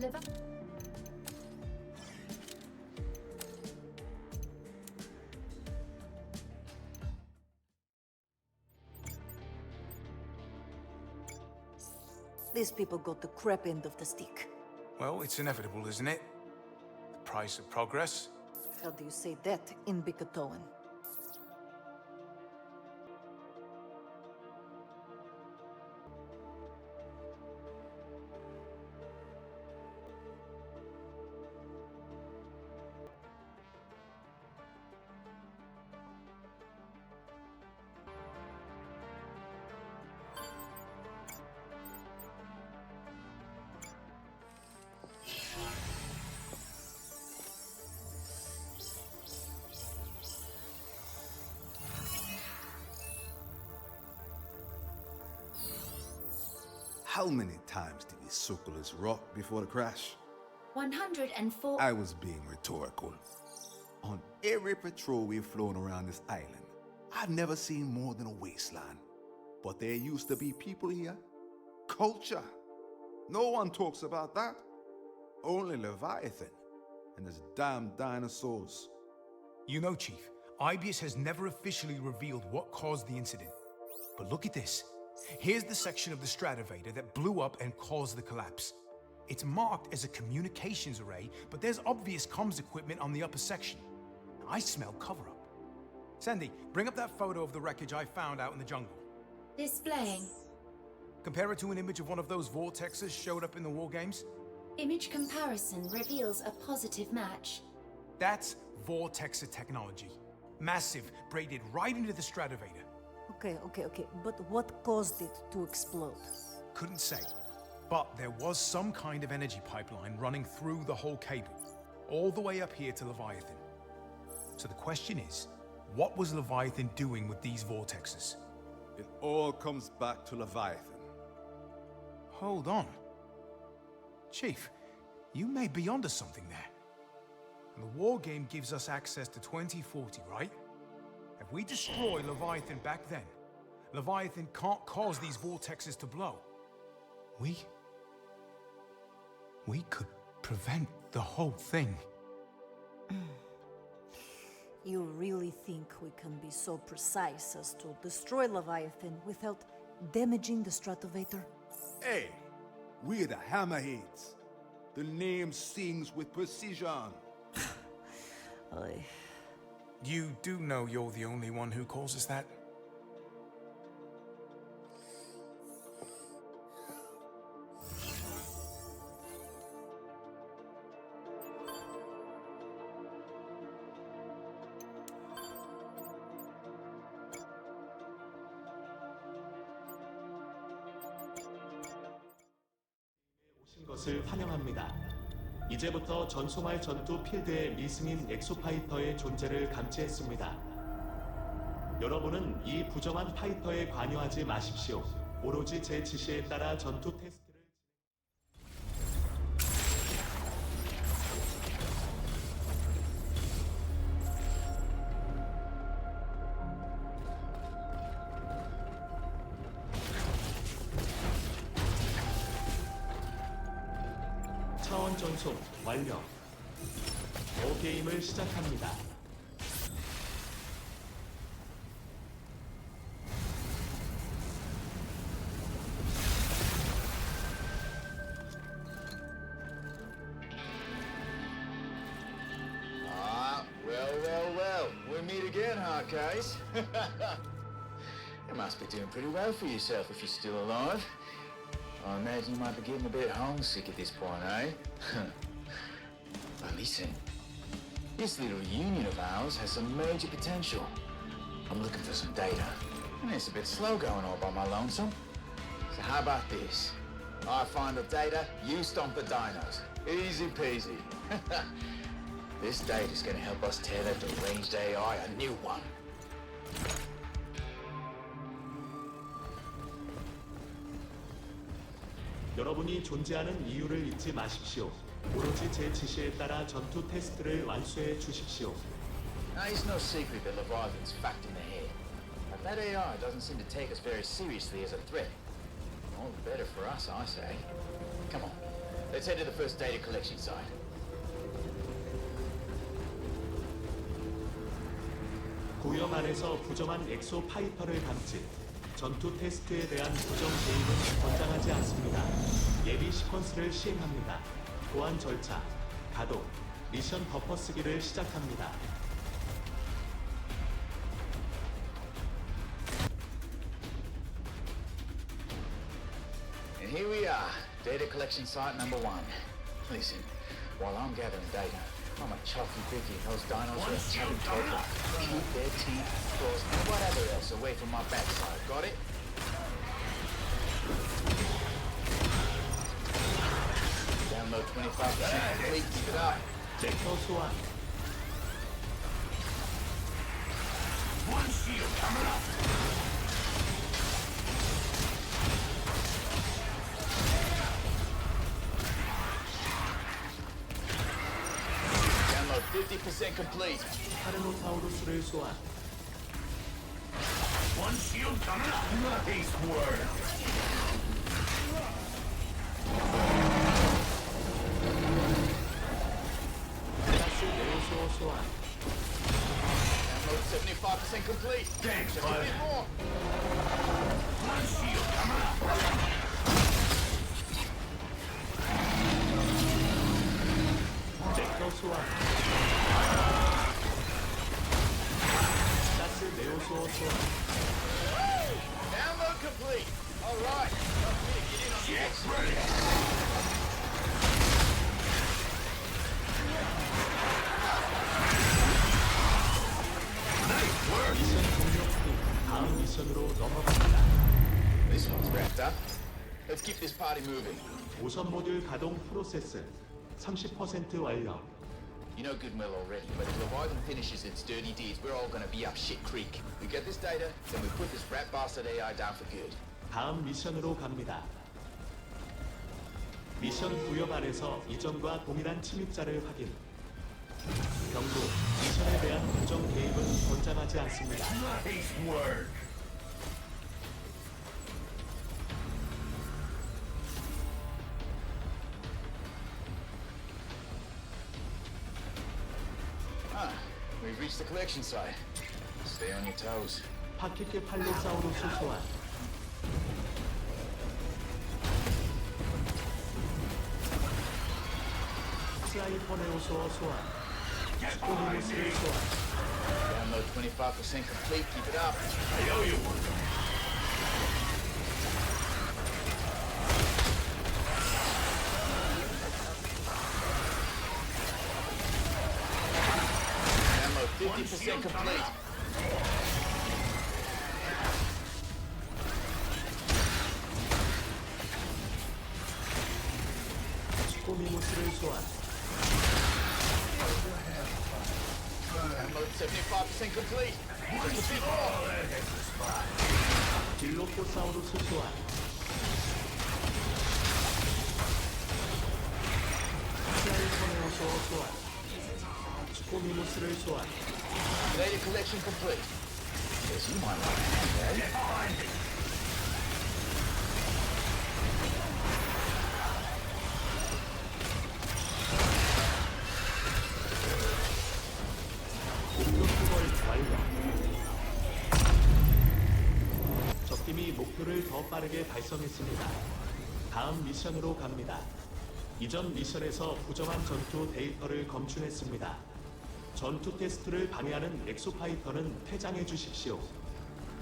Leva- These people got the crap end of the stick. Well, it's inevitable, isn't it? The price of progress. How do you say that in Bikatoan? Times did circle this rock before the crash? 104. I was being rhetorical. On every patrol we've flown around this island, I've never seen more than a wasteland. But there used to be people here. Culture. No one talks about that. Only Leviathan. And his damn dinosaurs. You know, Chief, Ibius has never officially revealed what caused the incident. But look at this. Here's the section of the Stratovator that blew up and caused the collapse. It's marked as a communications array, but there's obvious comms equipment on the upper section. I smell cover up. Sandy, bring up that photo of the wreckage I found out in the jungle. Displaying. Compare it to an image of one of those vortexes showed up in the war games. Image comparison reveals a positive match. That's vortexer technology. Massive, braided right into the Stratovator. Okay, okay, okay. But what caused it to explode? Couldn't say. But there was some kind of energy pipeline running through the whole cable, all the way up here to Leviathan. So the question is, what was Leviathan doing with these vortexes? It all comes back to Leviathan. Hold on. Chief, you may be onto something there. And the war game gives us access to 2040, right? If we destroy Leviathan back then, Leviathan can't cause these vortexes to blow. We. We could prevent the whole thing. You really think we can be so precise as to destroy Leviathan without damaging the Stratovator? Hey, we're the Hammerheads. The name sings with precision. I... You do know you're the only one who causes that? 이제부터 전소말 전투 필드의 미승인 엑소파이터의 존재를 감지했습니다. 여러분은 이 부정한 파이터에 관여하지 마십시오. 오로지 제 지시에 따라 전투 테스트 pretty well for yourself if you're still alive. I imagine you might be getting a bit homesick at this point, eh? but listen, this little union of ours has some major potential. I'm looking for some data. And it's a bit slow going all by my lonesome. So how about this? I find the data, you stomp the dinos. Easy peasy. This date is gonna help us tear that deranged AI a new one. 여러분이 존재하는 이유를 잊지 마십시오. 오로지 제 지시에 따라 전투 테스트를 완수해 주십시오. Now, it's no secret that Leviathan's fact in the head. But that AI doesn't seem to take us very seriously as a threat. All the better for us, I say. Come on, Let's head to the first data collection site. 구역 안에서 부정한 엑소 파이터를 감지. 전투 테스트에 대한 부정 개입은 권장하지 않습니다. 예비 시퀀스를 시행합니다. 보안 절차, 가동, 미션 덮어쓰기를 시작합니다. And here we are, data collection site number one. Listen, while I'm gathering data, I'm a chalky biggie. Those dinos are having trouble. Keep their teeth, claws, and whatever else away from my backside. Got it? Download 25% complete. Keep it up. Take close who are. One shield coming up. 50% complete. One shield coming up. Nice work. Seventy-five percent complete. Thanks, Just bud. more. One This one's wrapped up. Let's keep this party moving. 오션 모듈 가동 프로세스 30% 완료. You know good and well already, but if Leviathan finishes its dirty deeds, we're all gonna be up shit creek. We get this data, then we put this rat bastard AI down for good. 다음 미션으로 갑니다. 미션 구역 안에서 이전과 동일한 침입자를 확인. 경고, 미션에 대한 부정 개입은 권장하지 않습니다. Ah, collection site. Stay on your toes. 파키케 팔로사우루스 소환. 스라이퍼네오소어 소환. 스포니무스를 소환. Download 25% complete, keep it up. Download 미모스를 소환. 딜로포사우루스 소환. 셀토네오소 소환. 스포미모스를 소환. Lady collection complete. This is my right hand, eh? 적팀이 목표를 더 빠르게 달성했습니다. 다음 미션으로 갑니다. 이전 미션에서 부정한 전투 데이터를 검출했습니다. 전투 테스트를 방해하는 엑소파이터는 퇴장해 주십시오.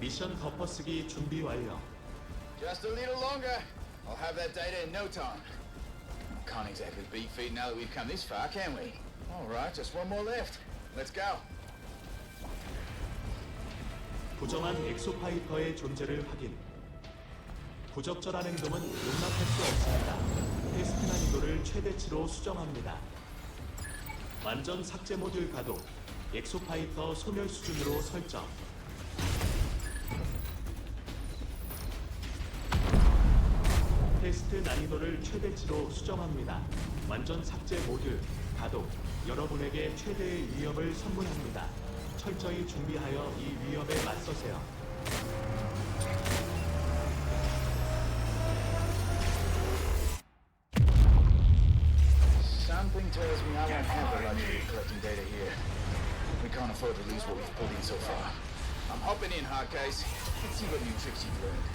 미션 덮어쓰기 준비 완료. Just a little longer. I'll have that data in no time. Can't exactly beat feet now that we've come this far, can we? All right, just one more left. Let's go. 부정한 엑소파이터의 존재를 확인. 부적절한 행동은 용납할 수 없습니다. 테스트 난이도를 최대치로 수정합니다. 완전 삭제 모듈 가동. 엑소파이터 소멸 수준으로 설정. 테스트 난이도를 최대치로 수정합니다. 완전 삭제 모듈 가동. 여러분에게 최대의 위협을 선물합니다. 철저히 준비하여 이 위협에 맞서세요. tells me I won't have the luxury of collecting data here. We can't afford to lose what we've pulled in so far. I'm hopping in, Hardcase. Let's see what new tricks you've learned.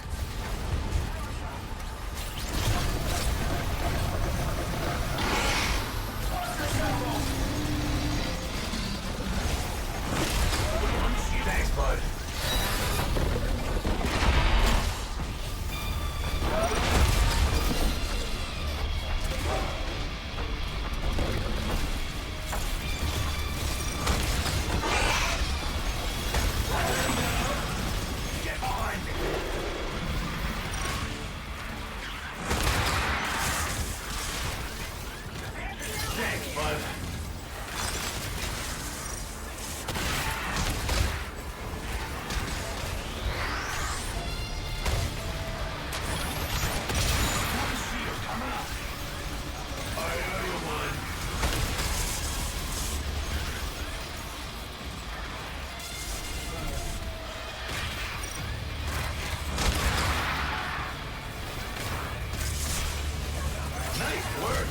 Nice work.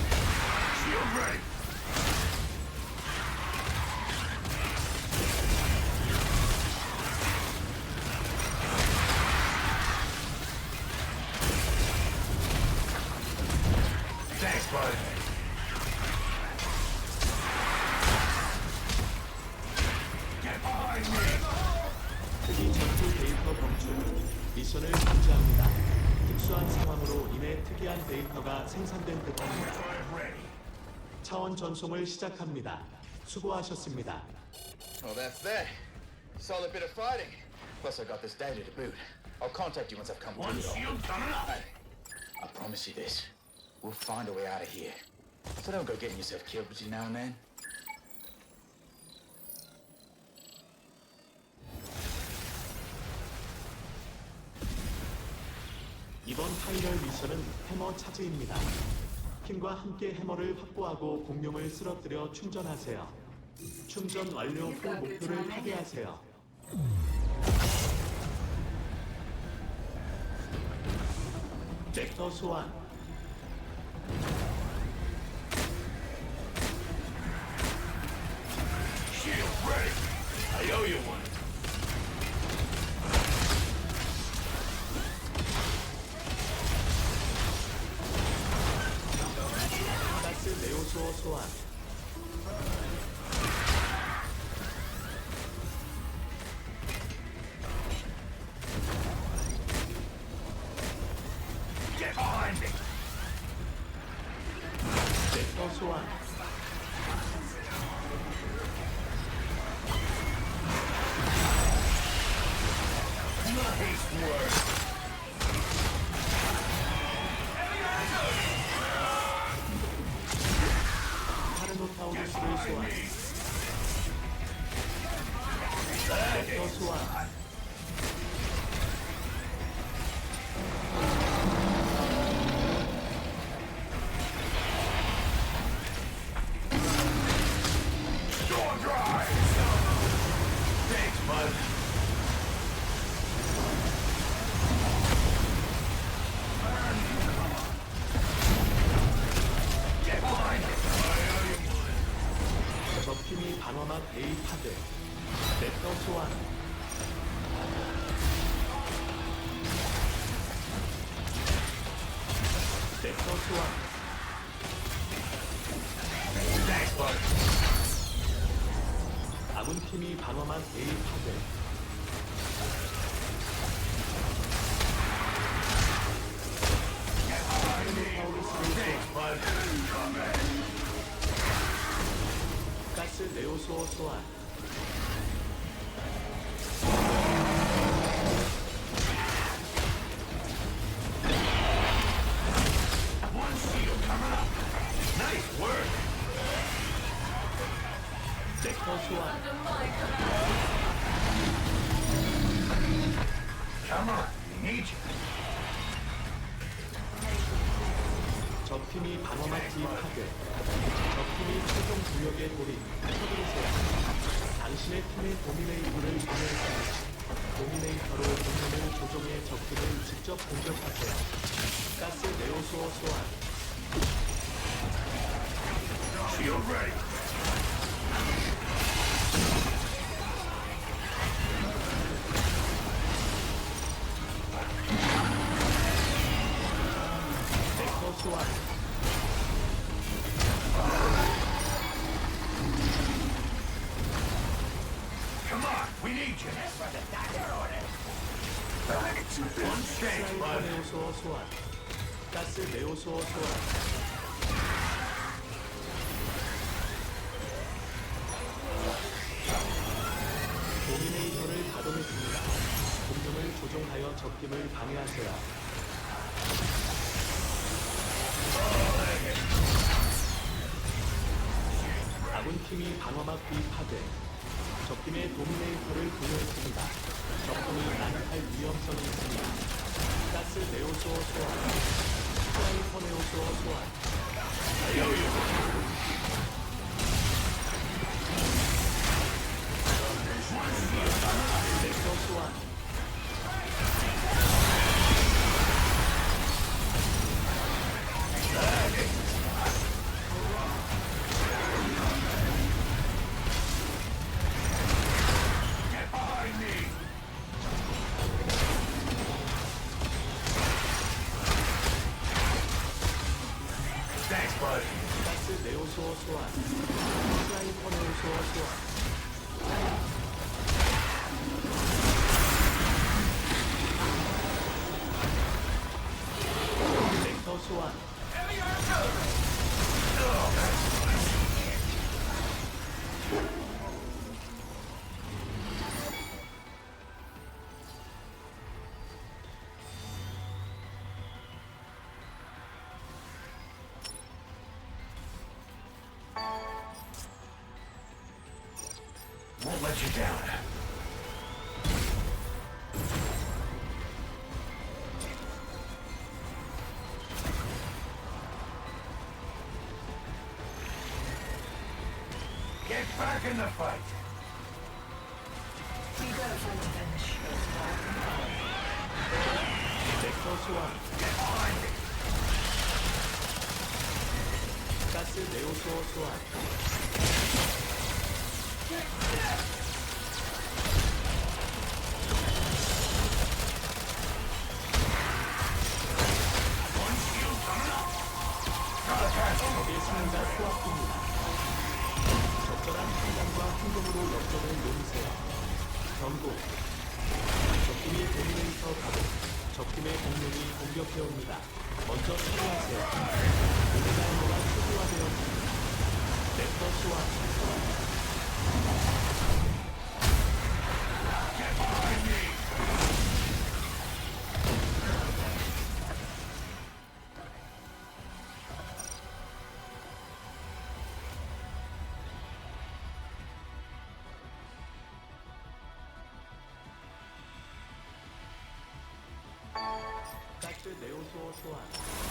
Shield ready. 전송을 시작합니다. 수고하셨습니다. Well, that's that. Solid bit of fighting. Plus, I got this data to boot. I'll contact you once I've come through it all. shield coming up. Hey, I promise you this. We'll find a way out of here. So don't go getting yourself killed between now and then. 이번 파이널 미션은 해머 차지입니다. 팀과 함께 해머를 확보하고 공룡을 쓰러뜨려 충전하세요. 충전 완료 후 목표를 파괴하세요. 벡터 소환. 네오 가스 네오소어 소환. 소환. 가스 네오소어 소환. 도미네이터를 가동했습니다. 공룡을 조종하여 적팀을 방해하세요. 아군 팀이 방어막 B 파괴. 적팀의 도미네이터를 공유했습니다. 적팀이 난입할 위험성이 있습니다. 좋아 좋아. let you down. Get back in the fight! We gotta fight to finish. Stay close to us. Get behind me! That's it. They 경고. 적군이 공룡에서 가고 적군의 공룡이 공격해옵니다. 수호하세요. 공룡 수호하되었습니다. 가스 네오소어 소환.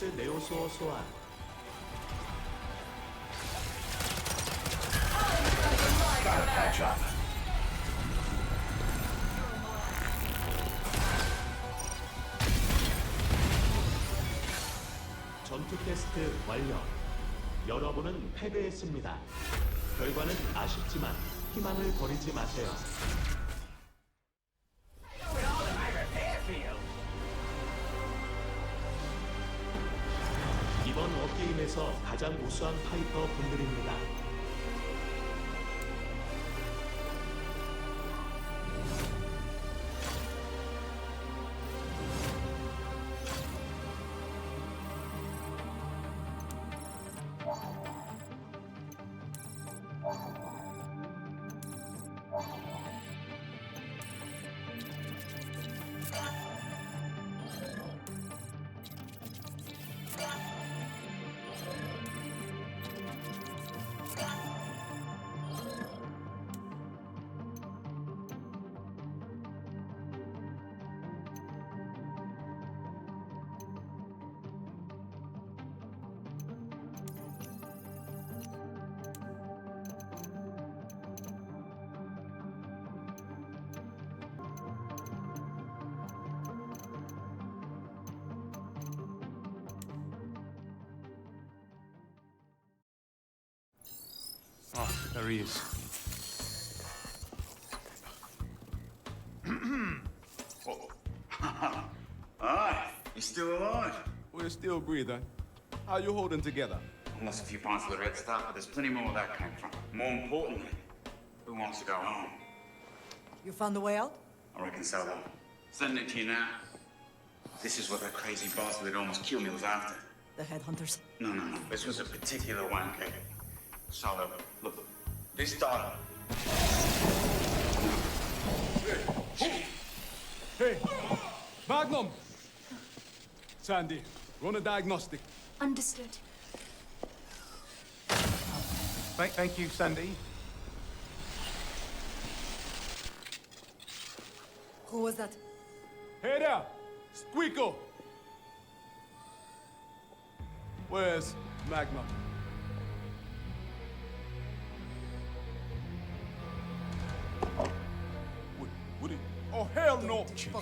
닥스 네오소어 소환. 전투 테스트 완료. 여러분은 패배했습니다. 결과는 아쉽지만 희망을 버리지 마세요. 가장 우수한 파이터 분들입니다. Oh, there he is. Alright, you still alive? We're still breathing. How you holding together? I lost a few pounds of the red stuff, but there's plenty more where that came from. More importantly, who wants to go home? You found a way out? I reckon so. Sending it to you now. This is what that crazy bastard that almost killed me was after. The headhunters. No, no, no. This was a particular one, okay? Solo, look, this data. Hey, Magnum! Sandy, run a diagnostic. Understood. Thank, thank you, Sandy. Who was that? Hey there, Squeako! Where's Magnum?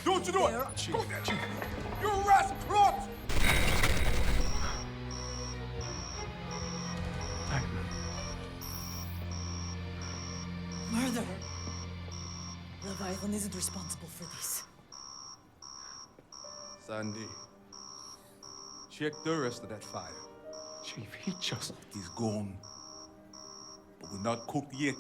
Don't you do it! Chief, Go- Chief. You rascal! Murder! Leviathan isn't responsible for this. Sandy, check the rest of that fire. Chief, he just... He's gone. But we're not cooked yet.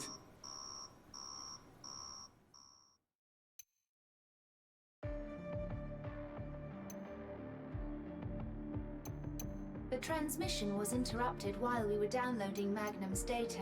Transmission was interrupted while we were downloading Magnum's data.